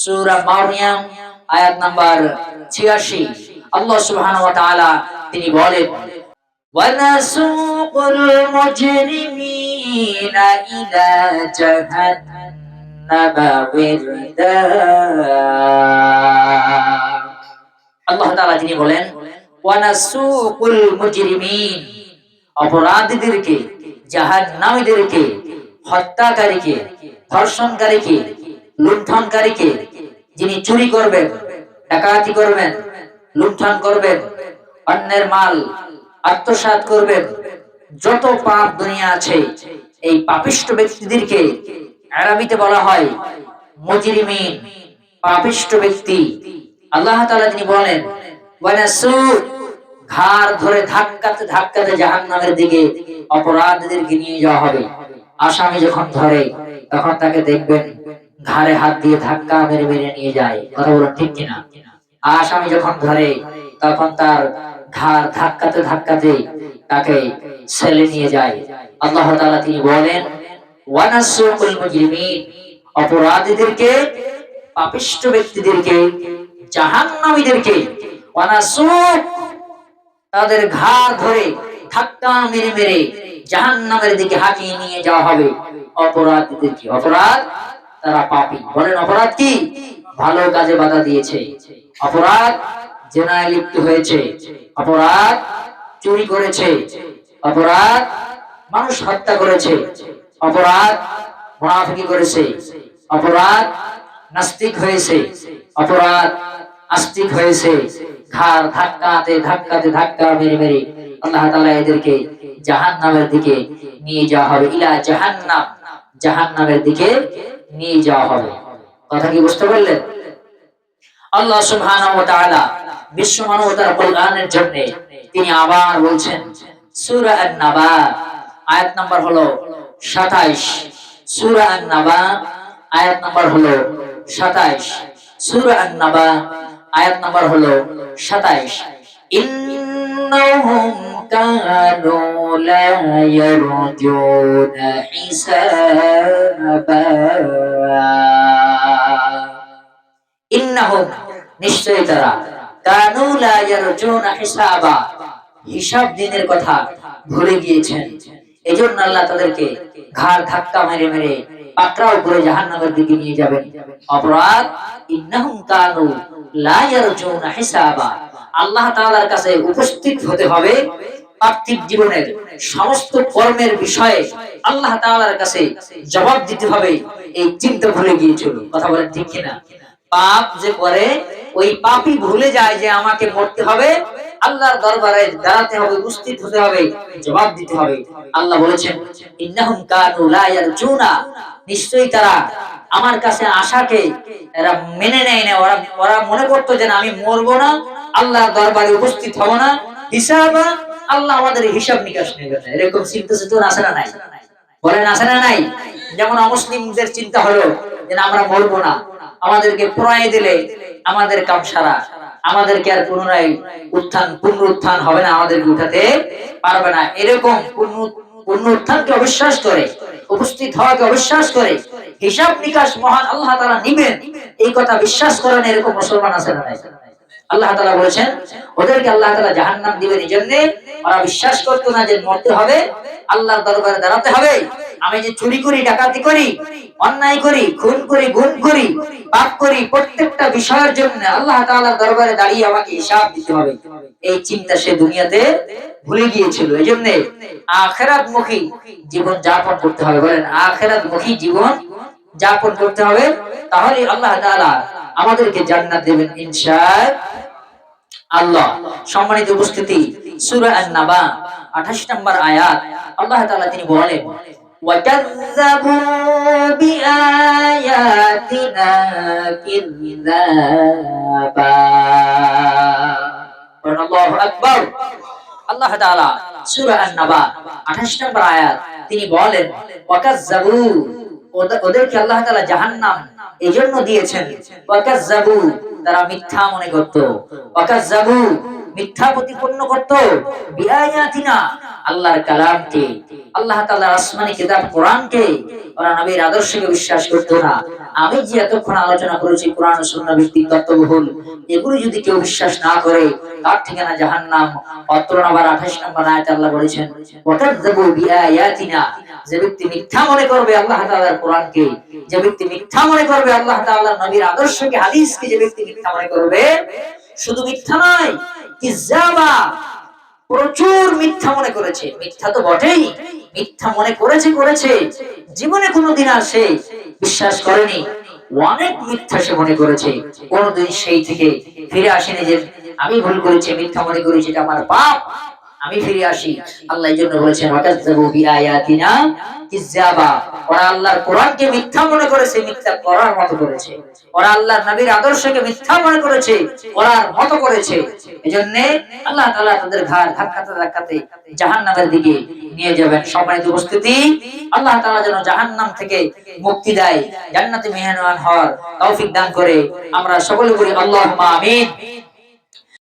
সূরা মারইয়াম আয়াত নাম্বার 86 আল্লাহ সুবহানাহু ওয়া তাআলা তিনি বলেন ونسوق المجرمين إلى جهنم وردا আল্লাহ তাআলা তিনি বলেন ওয়ানাসুকুল মুজরিমিন অপরাধীদেরকে জাহান্নামীদেরকে হত্যাকারীকে ধর্ষণকারীকে লুণ্ঠনকারীকে যিনি চুরি করবেন, ডাকাতি করবেন, লুণ্ঠন করবেন, অন্যের মাল আত্মসাৎ করবেন, যত পাপ দুনিয়া আছে, এই পাপিষ্ট ব্যক্তিদেরকে আরবিতে বলা হয় মুজরিমিন। পাপিষ্ট ব্যক্তি, আল্লাহ তাআলা তিনি বলেন ঘাড় ধরে ধাক্কাতে ধাক্কাতে জাহান্নামের দিকে অপরাধীদেরকে নিয়ে যাওয়া হবে। আসামি যখন ধরে, তখন তাকে দেখবেন ঘাড়ে হাত দিয়ে ধাক্কা মেরে মেরে নিয়ে যায়। কথা বলুন ঠিক কিনা? আসামি যখন ধরে তখন তার ঘাড় ধাক্কাতে ধাক্কাতে তাকে ছেলে নিয়ে যায়। আল্লাহ তাআলা তিনি বলেন অপরাধীদেরকে, পাপিষ্ট ব্যক্তিদেরকে, জাহান্নামীদেরকে তাদের ঘাড় ধরে ধাক্কা মেরে মেরে জাহান্নামের দিকে হাঁটিয়ে নিয়ে যাওয়া হবে। অপরাধীদেরকে অপরাধ? তারা পাপী। বলেন, অপরাধ কি? ভালো কাজে বাধা দিয়েছে। অপরাধ জেনায় লিপ্ত হয়েছে। অপরাধ চুরি করেছে। অপরাধ মানুষ হত্যা করেছে। অপরাধ মুনাফিকি করেছে। অপরাধ নাস্তিক হয়েছে। অপরাধ আস্তিক হয়েছে। ঘাড় ধাক্কাতে ধাক্কাতে, ধাক্কা মেরে মেরে আল্লাহ তাআলা এদেরকে জাহান্নামের দিকে নিয়ে যাওয়া হবে। ইলা জাহান্নাম। জাহান্নামের দিকে নিয়ে যাওয়া হবে। কথা কি বুঝতে পারলেন? আল্লাহ সুবহানাহু ওয়া তাআলা বিশ্ব মানবতার কল্যাণের জন্য তিনি আবার বলছেন, সূরা আন-নাবা, আয়াত নাম্বার হলো 27 সূরা আন-নাবা, আয়াত নাম্বার হলো 27 সূরা আন-নাবা, আয়াত নাম্বার হলো 27 ইন্নাহুম লা ইয়ারজুনা হিসাবা ইন্নাহুম নিশ্চয় তারা ইয়ারজুনা হিসাবা। হিসাব দিনের কথা ভুলে গিয়েছেন। এজন্য আল্লাহ তাদেরকে ঘাড় ধাক্কা মেরে মেরে পাকড়াও করে জাহান্নামের দিকে নিয়ে যাবেন। অপরাধ, ইন্নাহুম কানু লা ইয়ারজুনা হিসাবা। আল্লাহ তাআলার কাছে উপস্থিত হতে হবে পার্থিব জীবনের সমস্ত কর্মের বিষয়ে আল্লাহ তাআলার কাছে জবাব দিতে হবে। এই চিন্তা ভুলে গিয়েছিল কথা বলেন ঠিক কিনা? পাপ যে করে, ওই পাপই ভুলে যায় যে আমাকে মরতে হবে। আল্লাহর দরবারে দাঁড়াতে হবে, উপস্থিত হতে হবে, জবাব দিতে হবে। আল্লাহ বলেছেন নিশ্চয়ই তারা আমার কাছে আশাকে এরা মেনে নেয় না। ওরা ওরা মনে করতো যে আমি মরবো না, আল্লাহর দরবারে উপস্থিত হব না। হিসাবা আল্লাহ আমাদের হিসাব নিকাশ নেবে না এরকম চিন্তা চেতনা আছে না নাই? বলেন আছে না নাই? যেমন অমুসলিমদের চিন্তা হলো যে আমরা মরবো না। আমাদেরকে প্রণয় দিলে আমাদের কাম সারা। আমাদেরকে আর পুনরায় উত্থান পুনরুত্থান হবে না। আমাদেরকে উঠাতে পারবে না। এরকম পুনরু- পুনরুত্থানকে অবিশ্বাস করে, উপস্থিত হওয়াকে অবিশ্বাস করে, হিসাব নিকাশ মহান আল্লাহ তারা নিবেন, এই কথা বিশ্বাস করেন এরকম মুসলমান আছে না আল্লাহ তাআলা বলেছেন, ওদেরকে আল্লাহ তাআলা জাহান্নাম দিবেন এই জন্য, ওরা বিশ্বাস করতো না যে মরতে হবে দরবারে দাঁড়াতে হবে। আমি যে চুরি করি, ডাকাতি করি, অন্যায় করি, খুন করি গুণ করি পাপ করি, প্রত্যেকটা বিষয়ের জন্য আল্লাহ দরবারে দাঁড়িয়ে আমাকে হিসাব দিতে হবে। এই চিন্তা সে দুনিয়াতে ভুলে গিয়েছিল। এই জন্য জীবন যাপন করতে হবে। বলেন আখেরাত মুখী জীবন যাপন করতে হবে। তাহলে আল্লাহ তাআলা আমাদেরকে জান্নাত দেবেন ইনশাআল্লাহ। আল্লাহ, সম্মানিত উপস্থিতি, সূরা আন-নাবা 28 নম্বর আয়াত, আল্লাহ তাআলা তিনি বলেন وَكَذَّبُوا بِآيَاتِنَا كِذَّابًا বলেন আল্লাহু আকবার আল্লাহ তাআলা সূরা আন-নাবা 28 নম্বর আয়াত তিনি বলেন ওয়াকাজ্জাবু ওদে- ওদেরকে আল্লাহ তাআলা জাহান্নাম এজন্য দিয়েছেন ওয়াকাজ্জাবু তারা মিথ্যা মনে করত। ওয়াকাজ্জাবু, মিথ্যা প্রতিপন্ন করত। বিআয়াতিনা, আল্লাহর কালামকে, আল্লাহ তাআলার আসমানি কিতাব, কোরআনকে ওরা নবীর আদর্শকে বিশ্বাস করত না। আমি যে এতক্ষণ আলোচনা করেছি কোরআন ও ভিত্তিক যদি কেউ বিশ্বাস না করে, তার ঠিকানা জাহান্নাম। অত্র নাম্বার 28 নম্বর আল্লাহ বলেছেন বিআয়াতিনা যে ব্যক্তি মিথ্যা মনে করবে, আল্লাহ তাআলার কোরআনকে, যে ব্যক্তি মিথ্যা মনে করবে, আল্লাহ তাআলার নবীর আদর্শকে, হাদিসকে যে ব্যক্তি মিথ্যা মনে করবে, শুধু মিথ্যা নয় কিজাবা প্রচুর মিথ্যা মনে করেছে। মিথ্যা তো বটেই, মিথ্যা মনে করেছে করেছে। জীবনে কোনোদিন আর সে বিশ্বাস করেনি। অনেক মিথ্যা সে মনে করেছে। কোনোদিন সেই থেকে ফিরে আসেনি যে, আমি ভুল করেছি, মিথ্যা মনে করেছি এটা আমার পাপ। আমি ফিরে আসি। আল্লাহ এই জন্য বলেছেন, ওয়াকাযযাবু বিআয়াতিনা ওরা আল্লাহর কোরআনকে মিথ্যা মনে করেছে, মিথ্যা করার করেছে। ওরা আল্লাহর নবীর আদর্শকে মিথ্যা মনে করেছে করেছে। এজন্য আল্লাহ তাআলা তাদের ঘাড় ধাক্কাতে ধাক্কাতে জাহান্নামের দিকে নিয়ে যাবেন। সম্মানিত উপস্থিতি, আল্লাহ তাআলা যেন জাহান্নাম থেকে মুক্তি দেয়। জান্নাতে মেহমান হওয়ার তৌফিক দান করে আমরা সকলে বলি, আল্লাহুম্মা আমিন।